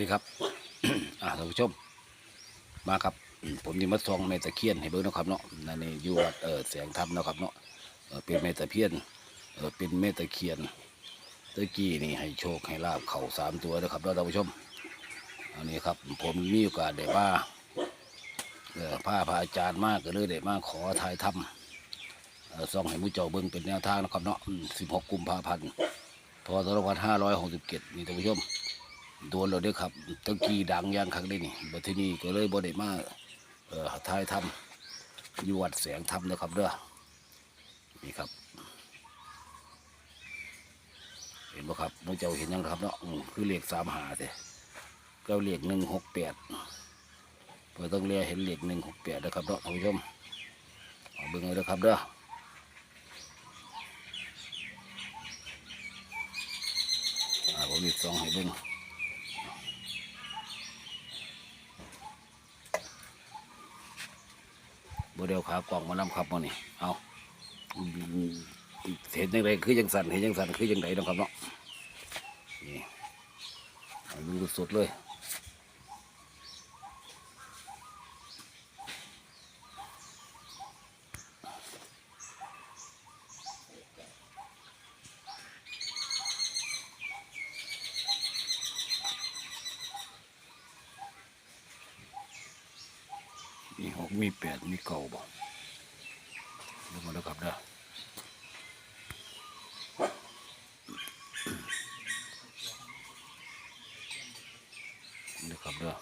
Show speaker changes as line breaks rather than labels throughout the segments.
ดีครับอ่าท่านผู้ชม มาครับ ผมนี่มาซองแม่ตะเคียนให้เบิ่งนะครับเนาะนั่นนี่อยู่วัดเออแสงธรรมนะครับเนาะเป็นแม่ตะเพียนเป็นแม่ตะเคียนตะกี้นี่ให้โชคให้ลาบเข่าสามตัวนะครับท่านผู้ชมอันนี้ครับ ผมมีโอกาสได้มาเออพาพระอาจารย์มากก็เลยได้มาขอถ่ายทำซองให้มุ้เจ้าเบิ่งเป็นแนวทางนะครับเนาะสิบหกกุมภาพันธ์พศสองพันห้าร้อยหกสิบเจ็ดนี่ท่านผู้ชม โดนเราด้วยครับตะกี้ดังย่างครั้งได้นี่บัดทีนี้ก็เลยบ่ได้มาเอ่อทายทำอยู่วัดแสงธรรมนะครับเด้อนี่ครับ เห็นบ่ครับมุเจ้าเห็นยังครับเนาะคือเลขสามหาเด้ก็เลขหนึ่งหกแปดเพื่อต้องเรียเห็นเลขหนึ่งหกแปดนะครับเนาะท่านผู้ชมเอาเบิ่งเลยนะครับเด้ออ่าผมมีสองให้เบิ่ง บ่เดียวขากล่องมานำครับมื้อนี้เอาเห็นจังไดคือจังสั่นเห็นจังสั่นคือจังไดเนาะครับเนาะนี่ดูสดเลย มีแปดมีเก้าบ่ดูมาแล้วครับเด้อนี่ครับเด้อ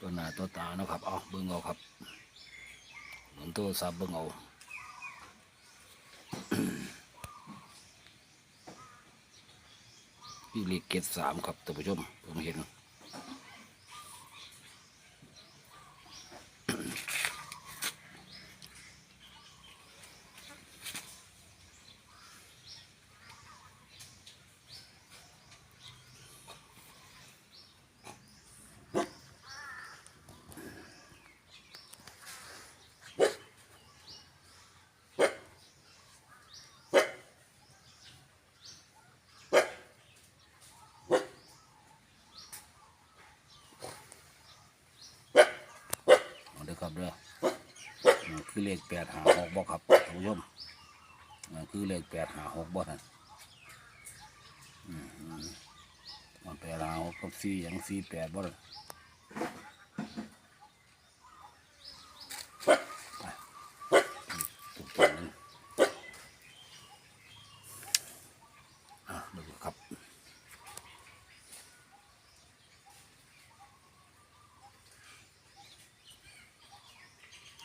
ตัวหน้าตัวตาเนาะครับเอาเบิ่งเอาครับเหมือนตัวซับเบิ่งเอา พี่เลขเกตสามครับท่านผู้ชมผมเห็น ครับเด้อคือเลขแปดหาหกบ่ครับท่านผู้ชมคือเลขแปดหาหกบ่ท่านมันแปดหาหกกับสี่อย่างสี่แปดบ่ล่ะไปอีกตัวหนึงอะเดูครับ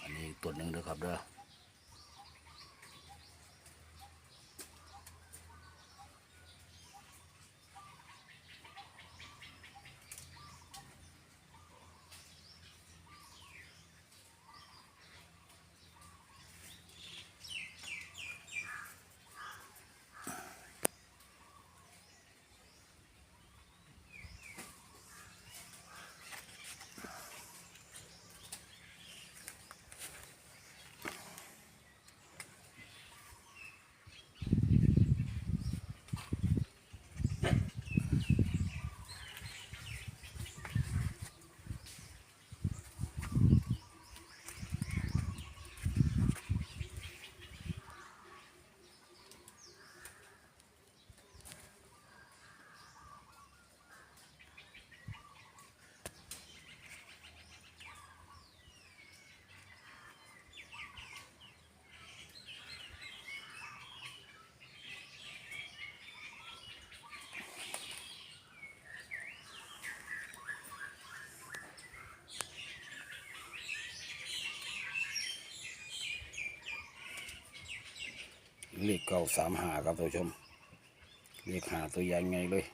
อันนี้ตัวหนึ่งเด้อ ครับเด้อ เลขเก้าสามหาครับท่านผู้ชม เลขหาตัวใหญ่ไงเลย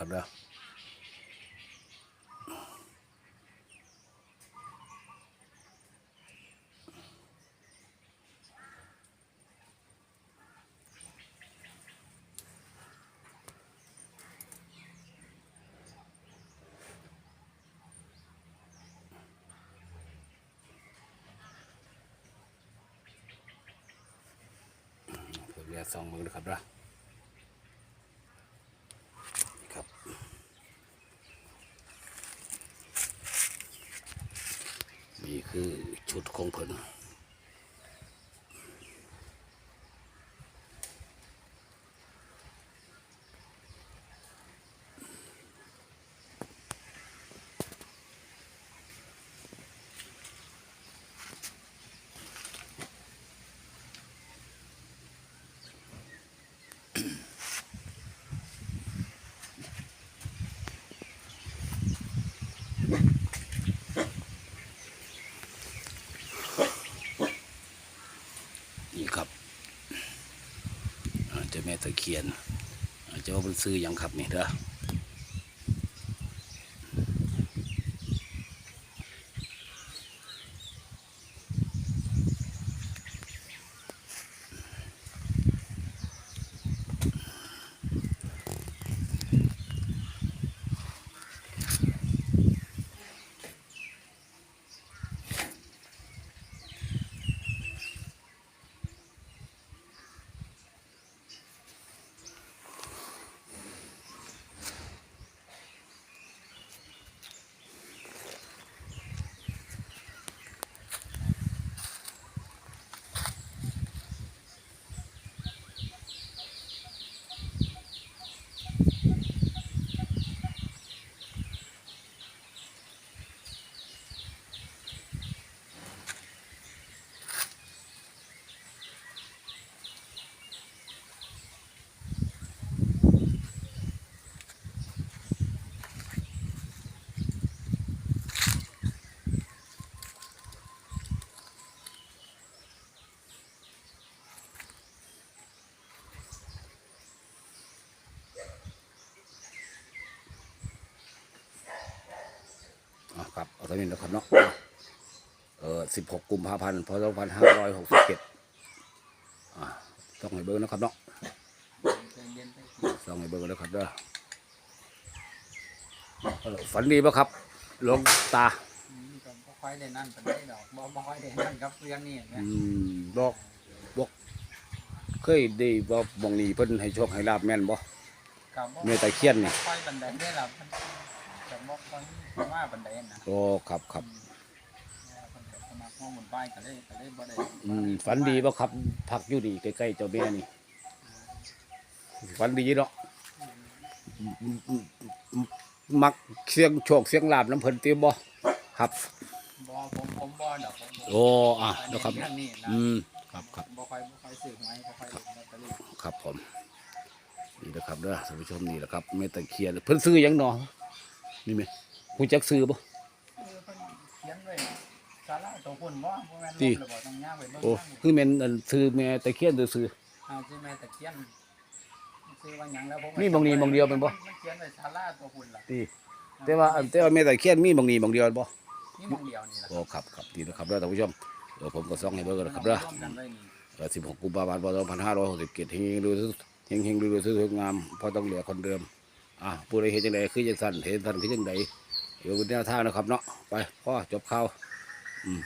นะครับเด้อเรียกสองมือนะครับเด้อนี่ครับ นี่คือชุดของเพิ่น นี่ครับอ่า เจ้าแม่ตะเคียนอาเจ้าว่าเป็นซื้อยังครับนี่เด้อ ครับเอาตัวนี้นะครับเนาะเออ16กุมภาพันธ์พศ2567อ่าต้องให้เบิ่งนะครับเนาะ
เย็นๆไป
ต้องให้เบิ่งนะครับเด้อเออฝันดีป่ะครับหลวงตา
อืมก็บ่ค่อยได้นั่นปานใดดอกบ่บ่ค่อยได้นั่นครับเรื่องนี้แหม
อืมบอกบอกเคยได้บ่มองนี้เพิ่นให้โชคให้ลาบแม่นบ่
ก็บ่
แม่ตะเคียนนี่
ค่อยปานใดได้ล่ะ มันก็บ่ค่อยว่าปานใดนะ
โอ้ครับครับ
เพิ่นก็สมัครห้องหมุนป้ายก็เลยก็เลยบ่ได้
อืมฝันดีป่ะครับพักอยู่ดีใกล้ๆเจ้าแม่นี่ฝันดีเนาะอืมอืมอืมอืมมักเสียงโชคเสียงลาบน้ำเพิ่นติบ่ครับ
บ่ผมผมบ่ดอกผมบ่
โอ้อะนะครับ
เรื่องนี้นะ
อืมครับครับ
บ่ค่อยบ่ค่อยซื้อหวยบ่ค่อยเล่นลอตเตอรี่
ครับผมนี่นะครับเด้อท่านผู้ชมนี่แหละครับแม่ตะเคียนเพิ่นซื้อหยังหนอ นี่ไหมผู้จักซื้อบ่
เออเพิ่นเขียนไว้ศาลาตัวพุ่นบ่บ่แม่น
ติ
ลบแล้วบ่ต้องย่างไปเบิ่ง
โอ้
ทางนี้
คือแม่นอันซื้อแม่ตะเคียนซื้อ
เอาที่แม่ตะเคียนซื้อว่าหยังแล้วผม
นี่บางนี่บางเดียวเป็นบ่
มันเขียนไว้ศาลาตัวพุ่นล่ะ
ๆตีแต่ว่าอันแต่ว่าแม่ตะเคียนมีบางนี้บางเดียวบ่
นี่หมองเดียวนี่ล่ะ
โอ้ครับครับดีนะครับเด้อท่านผู้ชมเดี๋ยวผมก็ส่องให้เบิ่งกันนะครับเด้อ
ร่วมกันไว้นี่
เออ16กุมภาพันธ์พศ2567เฮงๆดูเฮงเฮงๆดูๆสวยๆงามเพราะต้องเหลือคนเดิม อะผู้ใดเห็นยังไงคือยังสั่นเห็นสั่นคือยังไงเดี๋ยวเป็นแนวทางนะครับเนาะไปพ่อจบข่าวอืม